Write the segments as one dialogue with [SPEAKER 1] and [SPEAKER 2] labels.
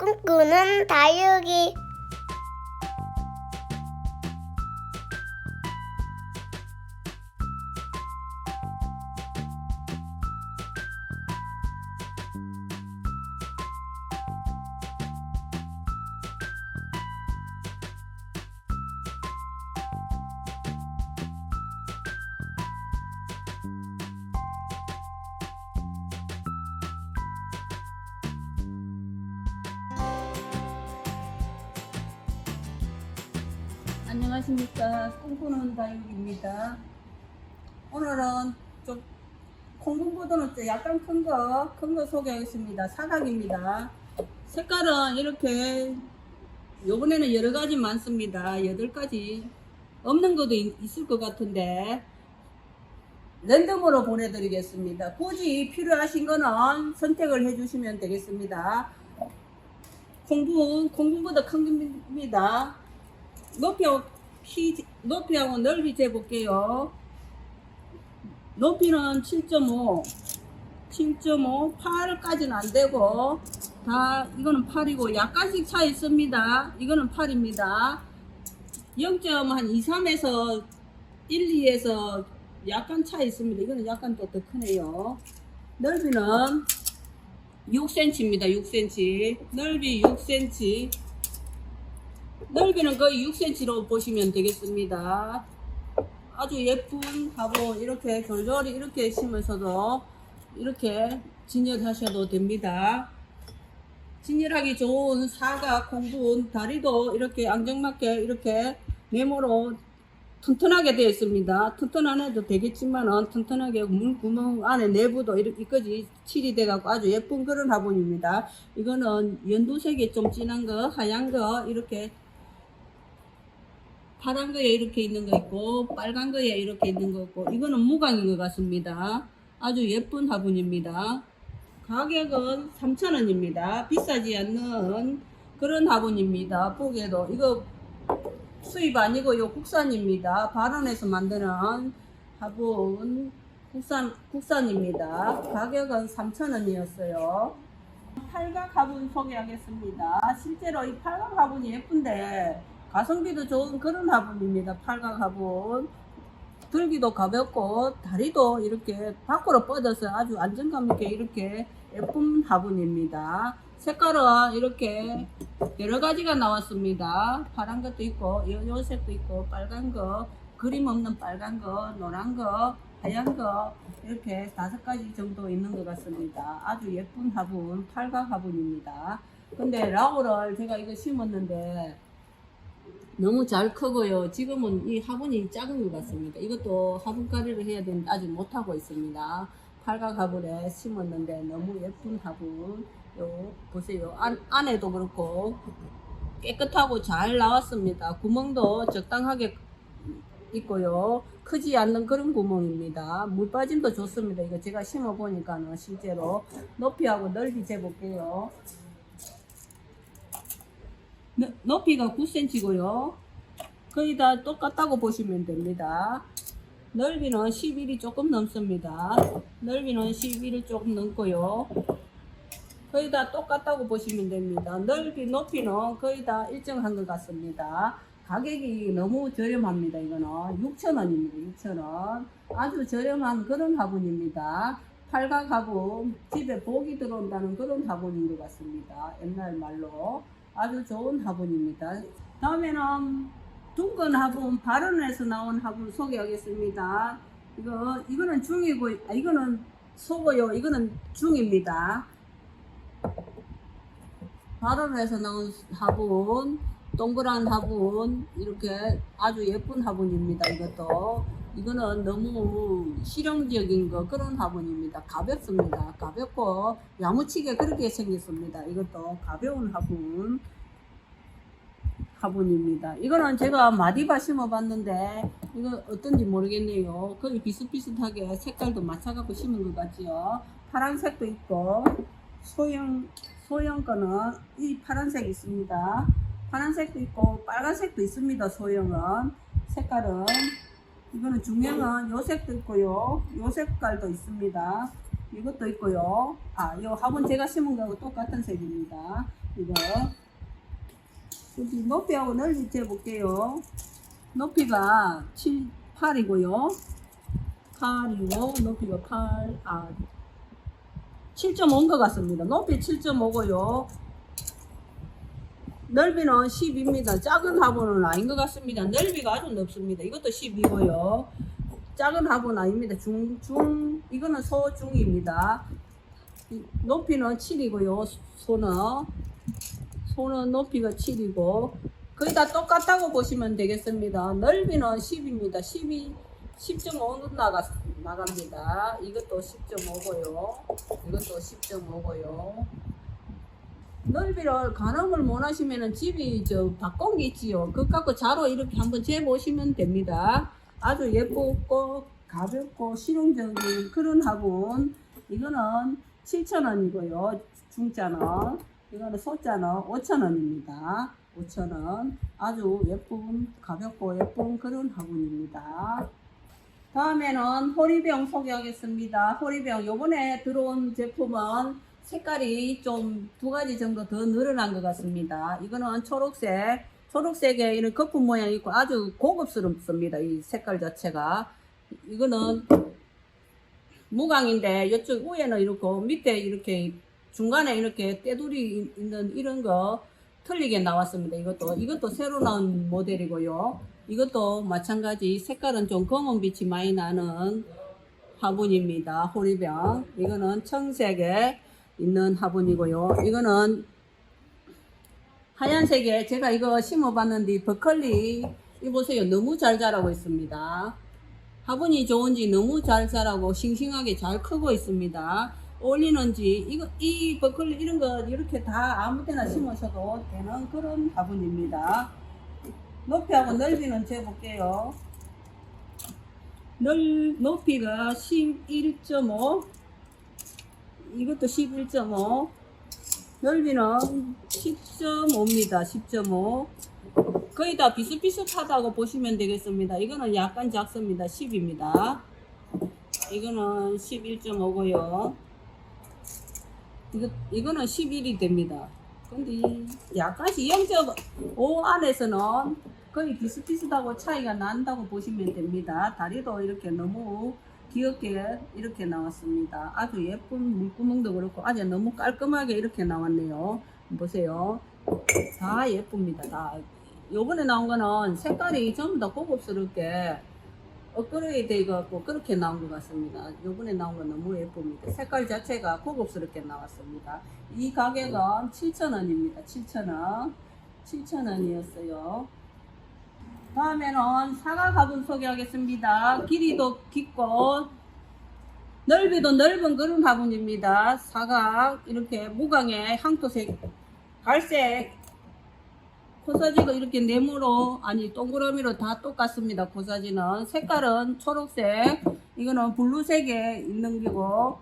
[SPEAKER 1] 꿈꾸는 다육이
[SPEAKER 2] 콩분보다는 좀 약간 큰 거 큰 거 소개하겠습니다. 사각입니다. 색깔은 이렇게 요번에는 여러 가지 많습니다. 여덟 가지. 없는 것도 있- 있을 것 같은데 랜덤으로 보내드리겠습니다. 굳이 필요하신 거는 선택을 해주시면 되겠습니다. 콩분 콩분보다 큰 겁니다. 키, 높이하고 넓이 재볼게요. 높이는 7.5, 7.5, 8까지는 안 되고, 다, 이거는 8이고, 약간씩 차 있습니다. 이거는 8입니다. 0.2, 3에서 1, 2에서 약간 차 있습니다. 이거는 약간 또 더 크네요. 넓이는 6cm입니다. 6cm. 넓이 6cm. 넓이는 거의 6cm로 보시면 되겠습니다. 아주 예쁜 화분 이렇게 졸졸이 이렇게 심으셔도 이렇게 진열하셔도 됩니다. 진열하기 좋은 사각 콩분 다리도 이렇게 안정맞게 이렇게 네모로 튼튼하게 되어 있습니다. 튼튼 안 해도 되겠지만은 튼튼하게 물구멍 안에 내부도 이렇게까지 칠이 돼갖고 아주 예쁜 그런 화분입니다. 이거는 연두색이 좀 진한 거, 하얀 거 이렇게 파란 거에 이렇게 있는 거 있고 빨간 거에 이렇게 있는 거 있고 이거는 무광인 것 같습니다. 아주 예쁜 화분입니다. 가격은 3,000원입니다. 비싸지 않는 그런 화분입니다. 보기에도 이거 수입 아니고 요 국산입니다. 발원해서 만드는 화분 국산 국산입니다. 가격은 3,000원이었어요. 팔각 화분 소개하겠습니다. 실제로 이 팔각 화분이 예쁜데 가성비도 좋은 그런 화분입니다. 팔각 화분. 들기도 가볍고 다리도 이렇게 밖으로 뻗어서 아주 안정감 있게 이렇게 예쁜 화분입니다. 색깔은 이렇게 여러 가지가 나왔습니다. 파란 것도 있고 요, 요 색도 있고 빨간 거 그림 없는 빨간 거 노란 거 하얀 거 이렇게 다섯 가지 정도 있는 것 같습니다. 아주 예쁜 화분 팔각 화분입니다. 근데 라우를 제가 이거 심었는데 너무 잘 크고요. 지금은 이 화분이 작은 것 같습니다. 이것도 화분 가리를 해야 되는데 아직 못하고 있습니다. 팔각 화분에 심었는데 너무 예쁜 화분. 요, 보세요. 안, 안에도 그렇고 깨끗하고 잘 나왔습니다. 구멍도 적당하게 있고요. 크지 않는 그런 구멍입니다. 물 빠짐도 좋습니다. 이거 제가 심어 보니까는 실제로 높이하고 넓이 재볼게요. 너- 높이가 9cm고요. 거의 다 똑같다고 보시면 됩니다. 넓이는 11이 조금 넘습니다. 넓이는 11이 조금 넘고요. 거의 다 똑같다고 보시면 됩니다. 넓이, 높이는 거의 다 일정한 것 같습니다. 가격이 너무 저렴합니다. 이거는 6,000원입니다. 6,000원. 아주 저렴한 그런 화분입니다. 팔각 화분, 집에 복이 들어온다는 그런 화분인 것 같습니다. 옛날 말로. 아주 좋은 화분입니다. 다음에는 둥근 화분, 발원에서 나온 화분 소개하겠습니다. 이거, 이거는 중이고, 아, 이거는 소고요. 이거는 중입니다. 발원에서 나온 화분, 동그란 화분, 이렇게 아주 예쁜 화분입니다. 이것도. 이거는 너무 실용적인 거 그런 화분입니다. 가볍습니다. 가볍고 야무치게 그렇게 생겼습니다. 이것도 가벼운 화분 화분입니다. 이거는 제가 마디바 심어봤는데 이거 어떤지 모르겠네요. 거의 비슷비슷하게 색깔도 맞춰갖고 심은 것 같지요. 파란색도 있고 소형 소형 거는 이 파란색 있습니다. 파란색도 있고 빨간색도 있습니다. 소형은 색깔은 이거는 중형은 요 색도 있고요. 요 색깔도 있습니다. 이것도 있고요. 아, 요 화분 제가 심은 거하고 똑같은 색입니다. 이거. 여기 높이하고 넓이 재볼게요. 높이가 7, 8이고요. 8이고, 높이가 8, 아, 7.5인 것 같습니다. 높이 7.5고요. 넓이는 10입니다. 작은 화분은 아닌 것 같습니다. 넓이가 아주 넓습니다. 이것도 10이고요. 작은 화분 아닙니다. 중, 중, 이거는 소 중입니다. 이 높이는 7이고요. 소는. 소는 높이가 7이고. 거의 다 똑같다고 보시면 되겠습니다. 넓이는 10입니다. 12, 10.5는 나가, 나갑니다. 이것도 10.5고요. 이것도 10.5고요. 넓이를 가늠을 못 하시면은 집이 저게 있지요. 그거 갖고 자로 이렇게 한번 재보시면 됩니다. 아주 예쁘고 가볍고 실용적인 그런 화분. 이거는 7,000원이고요. 중자는. 이거는 소자는 5,000원입니다. 5,000원. 아주 예쁜, 가볍고 예쁜 그런 화분입니다. 다음에는 호리병 소개하겠습니다. 호리병 요번에 들어온 제품은 색깔이 좀 두 가지 정도 더 늘어난 것 같습니다. 이거는 초록색, 초록색에 이런 거품 모양이 있고 아주 고급스럽습니다. 이 색깔 자체가. 이거는 무광인데 이쪽 위에는 이렇게 밑에 이렇게 중간에 이렇게 떼돌이 있는 이런 거 틀리게 나왔습니다. 이것도 이것도 새로 나온 모델이고요. 이것도 마찬가지 색깔은 좀 검은 빛이 많이 나는 화분입니다. 호리병. 이거는 청색에 있는 화분이고요. 이거는 하얀색에 제가 이거 심어봤는데 버클리 이 보세요. 너무 잘 자라고 있습니다. 화분이 좋은지 너무 잘 자라고 싱싱하게 잘 크고 있습니다. 올리는지 이거 이 버클리 이런 거 이렇게 다 아무데나 심으셔도 되는 그런 화분입니다. 높이하고 넓이는 재볼게요. 넓, 높이가 11.5 이것도 11.5 넓이는 10.5입니다. 10.5 거의 다 비슷비슷하다고 보시면 되겠습니다. 이거는 약간 작습니다. 10입니다. 이거는 11.5고요. 이거, 이거는 11이 됩니다. 근데 약간씩 0.5 안에서는 거의 비슷비슷하고 차이가 난다고 보시면 됩니다. 다리도 이렇게 너무 귀엽게 이렇게 나왔습니다. 아주 예쁜 물구멍도 그렇고 아주 너무 깔끔하게 이렇게 나왔네요. 보세요. 다 예쁩니다. 다. 요번에 나온 거는 색깔이 전부 다 고급스럽게 업그레이드 돼갖고 그렇게 나온 것 같습니다. 요번에 나온 건 너무 예쁩니다. 색깔 자체가 고급스럽게 나왔습니다. 이 가격은 7,000원입니다. 7,000원. 7,000원이었어요. 다음에는 사과 화분 소개하겠습니다. 길이도 깊고 넓이도 넓은 그런 화분입니다. 사각 이렇게 무광의 항토색 갈색 코사지가 이렇게 네모로 아니 동그라미로 다 똑같습니다. 코사지는 색깔은 초록색 이거는 블루색에 있는 거고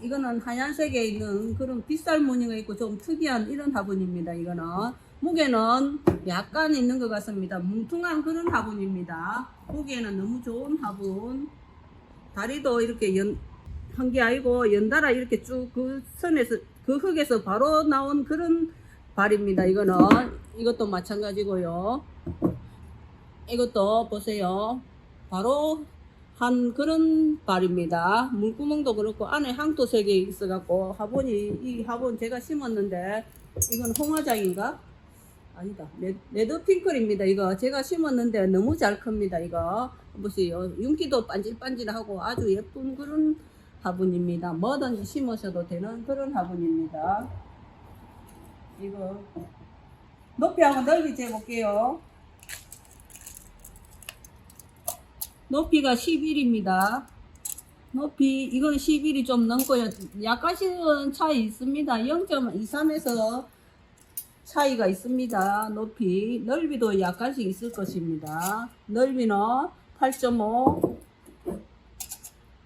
[SPEAKER 2] 이거는 하얀색에 있는 그런 빗살 무늬가 있고 좀 특이한 이런 화분입니다. 이거는 무게는 약간 있는 것 같습니다. 뭉퉁한 그런 화분입니다. 보기에는 너무 좋은 화분. 다리도 이렇게 연, 한 게 아니고 연달아 이렇게 쭉 그 선에서 그 흙에서 바로 나온 그런 발입니다. 이거는 이것도 마찬가지고요. 이것도 보세요. 바로 한 그런 발입니다. 물구멍도 그렇고 안에 항토색이 있어갖고 화분이 이 화분 제가 심었는데 이건 홍화장인가? 아니다. 레, 레드 핑클입니다. 이거 제가 심었는데 너무 잘 큽니다. 이거 보세요. 윤기도 반질반질하고 아주 예쁜 그런 화분입니다. 뭐든지 심으셔도 되는 그런 화분입니다. 이거 높이하고 넓이 재볼게요. 높이가 11입니다. 높이 이건 11이 좀 넘고요. 약간씩은 차이 있습니다. 0.23에서 차이가 있습니다. 높이 넓이도 약간씩 있을 것입니다. 넓이는 8.5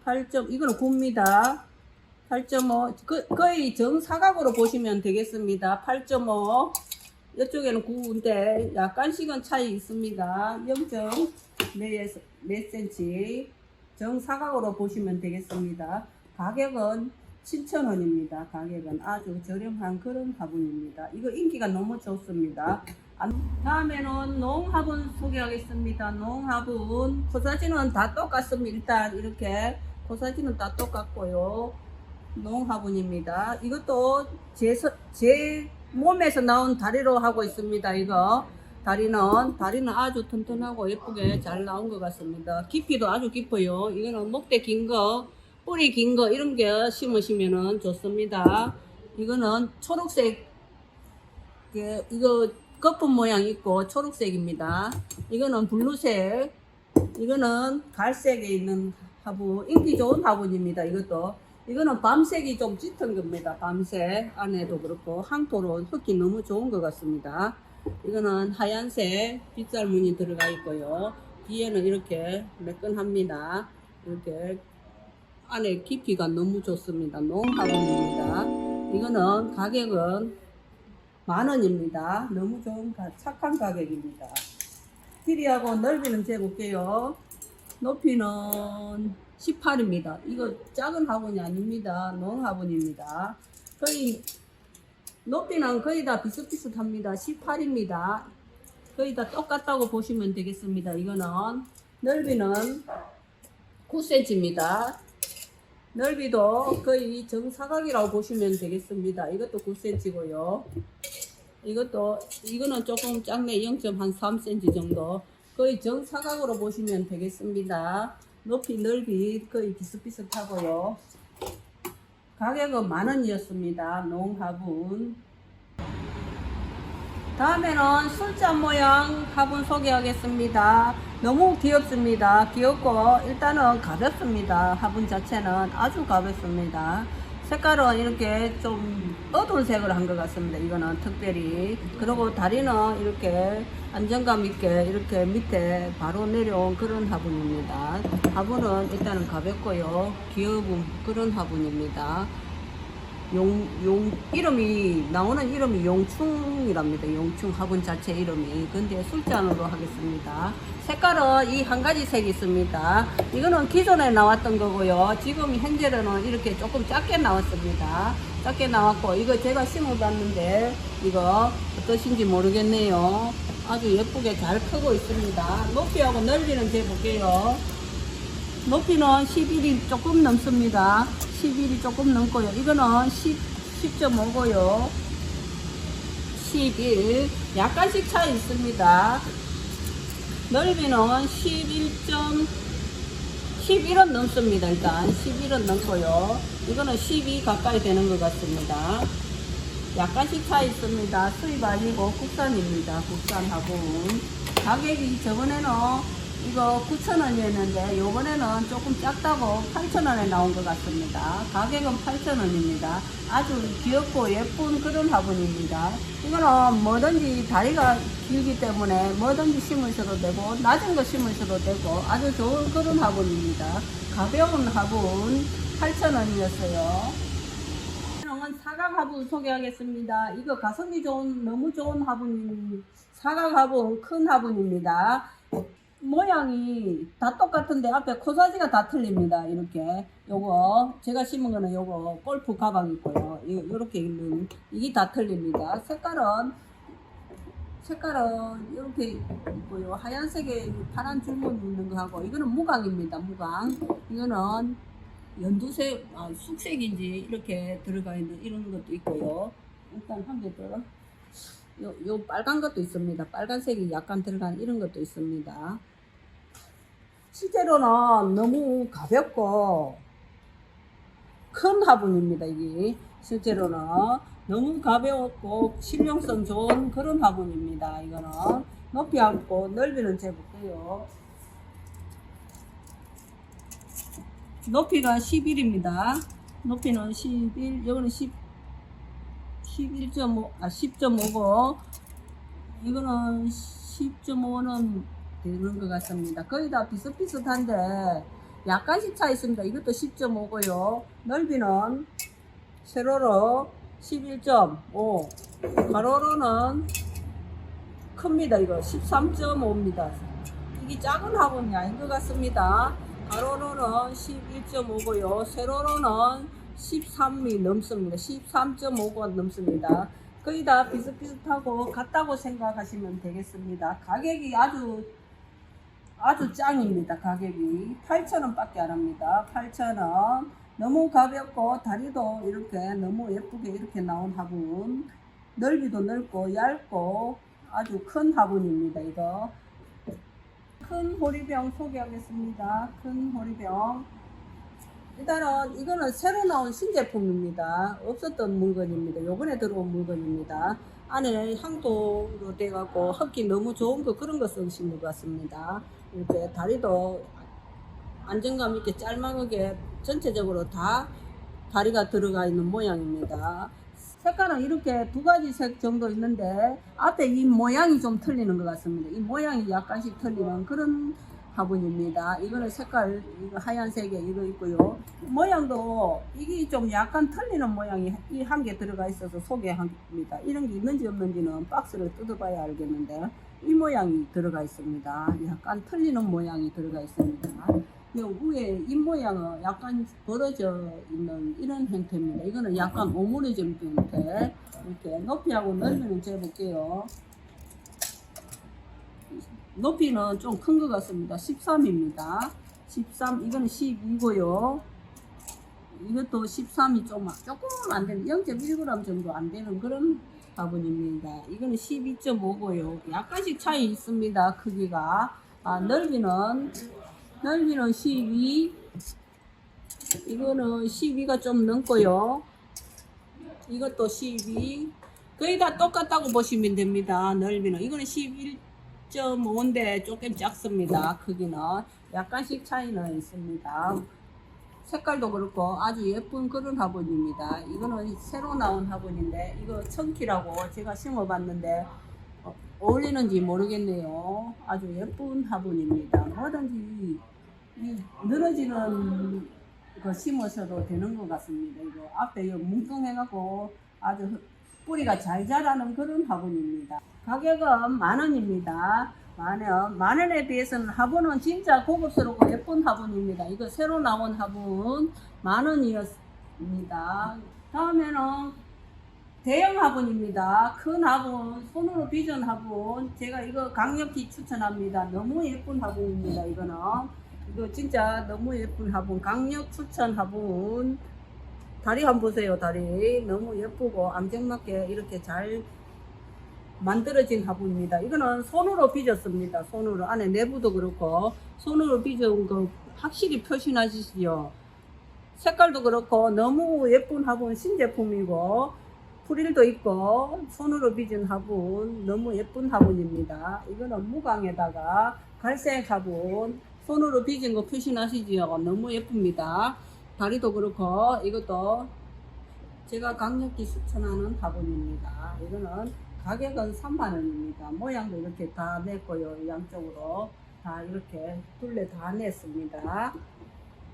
[SPEAKER 2] 8. 이거는 9입니다. 8.5 그, 거의 정사각으로 보시면 되겠습니다. 8.5 이쪽에는 9인데 약간씩은 차이 있습니다. 0.4에서 몇 cm 정사각으로 보시면 되겠습니다. 가격은 7,000원입니다. 가격은 아주 저렴한 그런 화분입니다. 이거 인기가 너무 좋습니다. 안- 다음에는 농화분 소개하겠습니다. 농화분 코사지는 다 똑같습니다. 일단 이렇게 코사지는 다 똑같고요. 농화분입니다. 이것도 제, 서- 제 몸에서 나온 다리로 하고 있습니다. 이거 다리는 다리는 아주 튼튼하고 예쁘게 잘 나온 것 같습니다. 깊이도 아주 깊어요. 이거는 목대 긴 거, 뿌리 긴 거 이런 게 심으시면은 좋습니다. 이거는 초록색 그, 이거 거품 모양 있고 초록색입니다. 이거는 블루색, 이거는 갈색에 있는 화분, 인기 좋은 화분입니다. 이것도 이거는 밤색이 좀 짙은 겁니다. 밤색 안에도 그렇고 항토로 흙이 너무 좋은 것 같습니다. 이거는 하얀색 빗살 무늬 들어가 있고요. 뒤에는 이렇게 매끈합니다. 이렇게 안에 깊이가 너무 좋습니다. 농화분입니다. 이거는 가격은 만 원입니다. 너무 좋은 가, 착한 가격입니다. 길이하고 넓이는 재볼게요. 높이는 18입니다. 이거 작은 화분이 아닙니다. 농화분입니다. 거의 높이는 거의 다 비슷비슷합니다. 18입니다. 거의 다 똑같다고 보시면 되겠습니다. 이거는 넓이는 9cm입니다. 넓이도 거의 정사각이라고 보시면 되겠습니다. 이것도 9cm고요. 이것도 이거는 조금 작네 0.3cm 정도 거의 정사각으로 보시면 되겠습니다. 높이 넓이 거의 비슷비슷하고요. 가격은 만 원이었습니다. 농화분. 다음에는 술잔 모양 화분 소개하겠습니다. 너무 귀엽습니다. 귀엽고 일단은 가볍습니다. 화분 자체는 아주 가볍습니다. 색깔은 이렇게 좀 어두운 색을 한 것 같습니다. 이거는 특별히. 그리고 다리는 이렇게 안정감 있게 이렇게 밑에 바로 내려온 그런 화분입니다. 화분은 일단은 가볍고요. 귀여운 그런 화분입니다. 용, 용, 이름이, 나오는 이름이 용충이랍니다. 용충 화분 자체 이름이. 근데 술잔으로 하겠습니다. 색깔은 이 한 가지 색이 있습니다. 이거는 기존에 나왔던 거고요. 지금 현재로는 이렇게 조금 작게 나왔습니다. 작게 나왔고, 이거 제가 심어봤는데, 이거 어떠신지 모르겠네요. 아주 예쁘게 잘 크고 있습니다. 높이하고 넓이는 재볼게요. 높이는 11이 조금 넘습니다. 11이 조금 넘고요. 이거는 10, 10.5고요. 11. 약간씩 차이 있습니다. 넓이는 11. 11은 넘습니다. 일단 11은 넘고요. 이거는 12 가까이 되는 것 같습니다. 약간씩 차이 있습니다. 수입 아니고 국산입니다. 국산 화분. 가격이 저번에는 이거 9,000원이었는데 요번에는 조금 작다고 8,000원에 나온 것 같습니다. 가격은 8,000원입니다. 아주 귀엽고 예쁜 그런 화분입니다. 이거는 뭐든지 다리가 길기 때문에 뭐든지 심으셔도 되고 낮은 거 심으셔도 되고 아주 좋은 그런 화분입니다. 가벼운 화분 8,000원이었어요. 이는 사각 화분 소개하겠습니다. 이거 가성비 좋은 너무 좋은 화분 사각 화분 큰 화분입니다. 모양이 다 똑같은데 앞에 코사지가 다 틀립니다. 이렇게 요거 제가 심은 거는 요거 골프 가방 있고요. 이- 요렇게 있는 이게 다 틀립니다. 색깔은 색깔은 이렇게 있고요. 하얀색에 파란 줄무늬 있는 거 하고 이거는 무광입니다. 무광. 이거는 연두색, 아, 숙색인지 이렇게 들어가 있는 이런 것도 있고요. 일단 한개 더. 요, 요 빨간 것도 있습니다. 빨간색이 약간 들어간 이런 것도 있습니다. 실제로는 너무 가볍고 큰 화분입니다. 이게 실제로는 너무 가벼웠고 실용성 좋은 그런 화분입니다. 이거는 높이 하고 넓이는 재볼게요. 높이가 11입니다. 높이는 11, 여기는 10, 11.5, 아, 10.5고, 이거는 10.5는 되는 것 같습니다. 거의 다 비슷비슷한데, 약간씩 차 있습니다. 이것도 10.5고요. 넓이는 세로로 11.5, 가로로는 큽니다. 이거 13.5입니다. 이게 작은 화분이 아닌 것 같습니다. 가로로는 11.5고요. 세로로는 13이 넘습니다. 13.5가 넘습니다. 거의 다 비슷비슷하고 같다고 생각하시면 되겠습니다. 가격이 아주 아주 짱입니다. 가격이 8,000원밖에 안 합니다. 8,000원. 너무 가볍고 다리도 이렇게 너무 예쁘게 이렇게 나온 화분. 넓이도 넓고 얇고 아주 큰 화분입니다. 이거 큰 호리병 소개하겠습니다. 큰 호리병. 일단은 이거는 새로 나온 신제품입니다. 없었던 물건입니다. 요번에 들어온 물건입니다. 안에 향토로 돼갖고 흡기 너무 좋은 거 그런 거 쓰신 것 같습니다. 이렇게 다리도 안정감 있게 짤막하게 전체적으로 다 다리가 들어가 있는 모양입니다. 색깔은 이렇게 두 가지 색 정도 있는데 앞에 이 모양이 좀 틀리는 것 같습니다. 이 모양이 약간씩 틀리는 그런 화분입니다. 이거는 색깔 이거 하얀색에 이거 있고요. 모양도 이게 좀 약간 틀리는 모양이 이 한 개 들어가 있어서 소개합니다. 이런 게 있는지 없는지는 박스를 뜯어봐야 알겠는데 이 모양이 들어가 있습니다. 약간 틀리는 모양이 들어가 있습니다. 이 위에 잎 모양은 약간 벌어져 있는 이런 형태입니다. 이거는 약간 오므려진 형태. 이렇게 높이하고 넓이는 재볼게요. 높이는 좀 큰 것 같습니다. 13입니다. 13, 이거는 12고요. 이것도 13이 좀 조금 안 되는 0.1g 정도 안 되는 그런 화분입니다. 이거는 12.5고요. 약간씩 차이 있습니다. 크기가. 아, 넓이는 넓이는 12. 이거는 12가 좀 넘고요. 이것도 12. 거의 다 똑같다고 보시면 됩니다. 넓이는. 이거는 11.5인데 조금 작습니다. 크기는. 약간씩 차이는 있습니다. 색깔도 그렇고 아주 예쁜 그런 화분입니다. 이거는 새로 나온 화분인데 이거 청키라고 제가 심어봤는데 어, 어울리는지 모르겠네요. 아주 예쁜 화분입니다. 뭐든지 이 늘어지는 거 심으셔도 되는 것 같습니다. 이거 앞에 이거 뭉뚱해갖고 아주 뿌리가 잘 자라는 그런 화분입니다. 가격은 만 원입니다. 만 원. 만 원에 비해서는 화분은 진짜 고급스럽고 예쁜 화분입니다. 이거 새로 나온 화분 만 원이었습니다. 다음에는 대형 화분입니다. 큰 화분, 손으로 빚은 화분. 제가 이거 강력히 추천합니다. 너무 예쁜 화분입니다. 이거는. 이거 진짜 너무 예쁜 화분. 강력 추천 화분. 다리 한번 보세요. 다리. 너무 예쁘고 안정맞게 이렇게 잘 만들어진 화분입니다. 이거는 손으로 빚었습니다. 손으로. 안에 내부도 그렇고 손으로 빚은 거 확실히 표시나시죠? 색깔도 그렇고 너무 예쁜 화분 신제품이고 프릴도 있고 손으로 빚은 화분 너무 예쁜 화분입니다. 이거는 무광에다가 갈색 화분 손으로 빚은 거 표시나시지요? 너무 예쁩니다. 다리도 그렇고 이것도 제가 강력히 추천하는 화분입니다. 이거는 가격은 3만원입니다. 모양도 이렇게 다 냈고요. 양쪽으로 다 이렇게 둘레 다 냈습니다.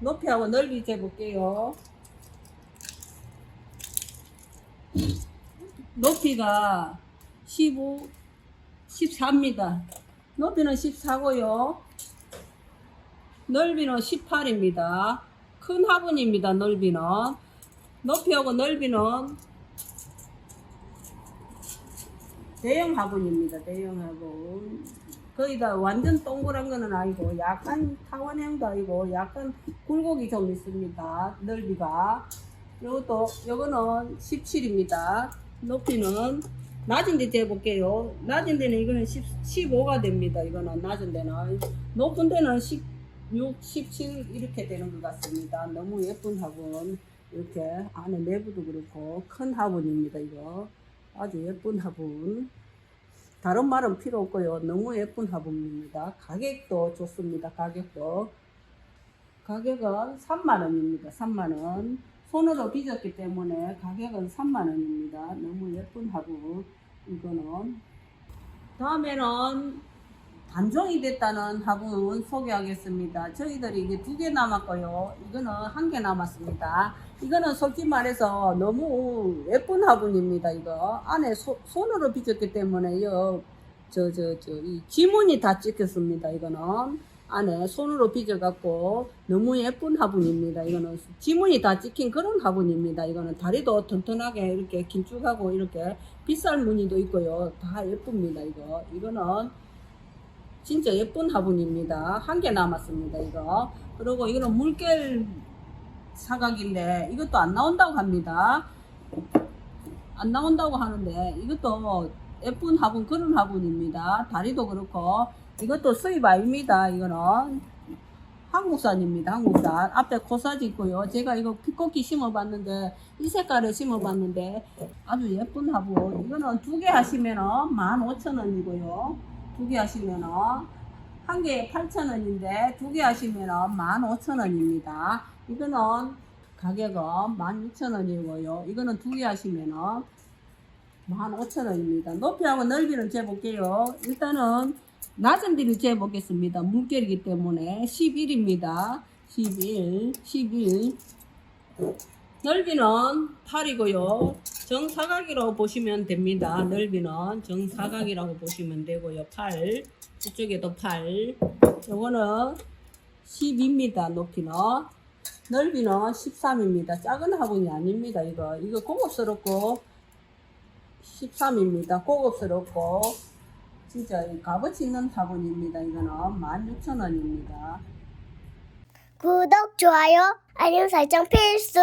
[SPEAKER 2] 높이하고 넓이 재볼게요. 높이가 15, 14입니다. 높이는 14고요. 넓이는 18입니다. 큰 화분입니다. 넓이는. 높이하고 넓이는 대형 화분입니다. 대형 화분. 거의 다 완전 동그란 거는 아니고 약간 타원형도 아니고 약간 굴곡이 좀 있습니다. 넓이가. 요것도 요거는 17입니다. 높이는 낮은 데 재볼게요. 낮은 데는 이거는 10, 15가 됩니다. 이거는 낮은 데는 높은 데는 16, 17 이렇게 되는 것 같습니다. 너무 예쁜 화분. 이렇게 안에 내부도 그렇고 큰 화분입니다. 이거 아주 예쁜 화분. 다른 말은 필요 없고요. 너무 예쁜 화분입니다. 가격도 좋습니다. 가격도. 가격은 3만원입니다. 3만원. 손으로 빚었기 때문에 가격은 3만원입니다. 너무 예쁜 화분. 이거는. 다음에는 단종이 됐다는 화분 소개하겠습니다. 저희들이 이게 두 개 남았고요. 이거는 한 개 남았습니다. 이거는 솔직히 말해서 너무 예쁜 화분입니다. 이거 안에 소- 손으로 빚었기 때문에 요 저 저 저 이 지문이 다 찍혔습니다. 이거는 안에 손으로 빚어갖고 너무 예쁜 화분입니다. 이거는 지문이 다 찍힌 그런 화분입니다. 이거는 다리도 튼튼하게 이렇게 길쭉하고 이렇게 빗살 무늬도 있고요. 다 예쁩니다. 이거 이거는 진짜 예쁜 화분입니다. 한 개 남았습니다. 이거 그리고 이거는 물결 사각인데 이것도 안 나온다고 합니다. 안 나온다고 하는데 이것도 예쁜 화분 그런 화분입니다. 다리도 그렇고 이것도 수입 아닙니다. 이거는 한국산입니다. 한국산 앞에 코사지 있고요. 제가 이거 피코키 심어봤는데 이 색깔을 심어봤는데 아주 예쁜 화분. 이거는 두 개 하시면은 15,000원이고요. 두 개 하시면은 한 개에 8,000원인데 두 개 하시면은 15,000원입니다. 이거는 가격은 16,000원이고요. 이거는 두 개 하시면은 15,000원입니다. 높이하고 넓이를 재볼게요. 일단은 낮은 데를 재보겠습니다. 물결이기 때문에 11입니다. 11, 11. 넓이는 8이고요. 정사각이라고 보시면 됩니다. 넓이는 정사각이라고 보시면 되고요. 8. 이쪽에도 8. 요거는 10입니다. 높이는. 넓이는 13입니다. 작은 화분이 아닙니다. 이거. 이거 고급스럽고 13입니다. 고급스럽고 진짜 값어치 있는 화분입니다. 이거는 16,000원입니다.
[SPEAKER 1] 구독, 좋아요, 알림 설정 필수.